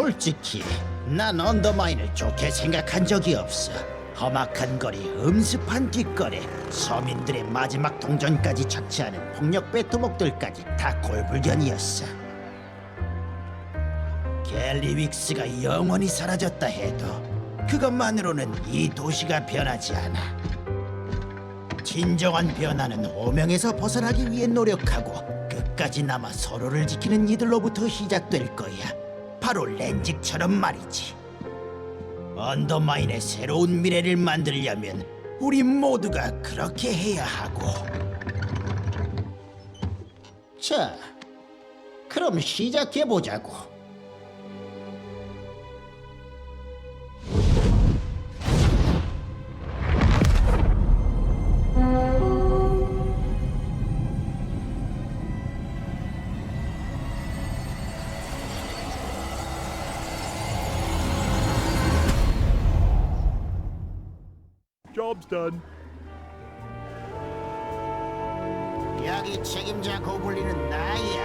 솔직히 난 언더마인을 좋게 생각한 적이 없어. 험악한 거리, 음습한 뒷거래, 서민들의 마지막 동전까지 착취하는 폭력 배토목들까지 다 골불견이었어. 갤리윅스가 영원히 사라졌다 해도 그것만으로는 이 도시가 변하지 않아. 진정한 변화는 오명에서 벗어나기 위해 노력하고 끝까지 남아 서로를 지키는 이들로부터 시작될 거야. 바로 렌직처럼 말이지. 언더마인의 새로운 미래를 만들려면 우리 모두가 그렇게 해야 하고. 자, 그럼 시작해 보자고. Job's done. 여기 책임자 고블린은 나야.